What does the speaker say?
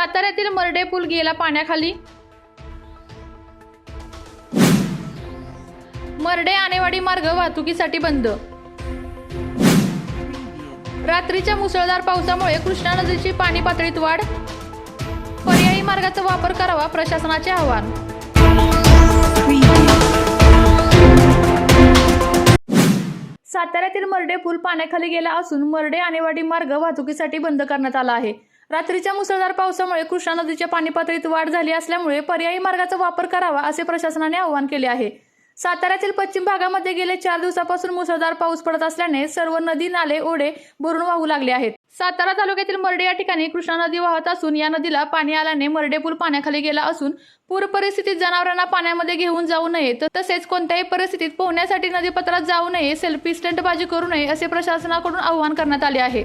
साताऱ्यातील मर्डे पूल गेला पाण्याखाली. मर्डे आणेवाडी मार्ग वाहतुकीसाठी बंद. रात्रीच्या मुसळधार पावसामुळे कृष्णा नदीची पाणी पातळीत वाढ. पर्यायी मार्गाचा वापर करावा प्रशासनाचे आवाहन. साताऱ्यातील मर्डे पूल पाण्याखाली गेला असून मर्डे आणेवाडी मार्ग वाहतुकीसाठी बंद करण्यात आला आहे. रात्रीच्या मुसळधार पावसामुळे कृष्णा नदीच्या पाणी पातळीत वाढ झाली असल्यामुळे पर्यायी मार्गाचा वापर करावा असे प्रशासनाने आवाहन केले आहे. साताऱ्यातील पश्चिम भागामध्ये गेले चार दिवसापासून मुसळधार पाऊस पडत असल्याने सर्व नदी नाले ओढे भरून वाहू लागले आहेत. सातारा तालुक्यातील मर्डे या ठिकाणी कृष्णा नदी वाहत असून या नदीला पाणी आल्याने मर्डे पूल पाण्याखाली गेला असून पूर परिस्थितीत जनावरांना पाण्यामध्ये घेऊन जाऊ नये तसेच कोणत्याही परिस्थितीत पोहण्यासाठी नदीपात्रात जाऊ नये सेल्फी स्टंटबाजी करू नये असे प्रशासनाकडून आवाहन करण्यात आले आहे.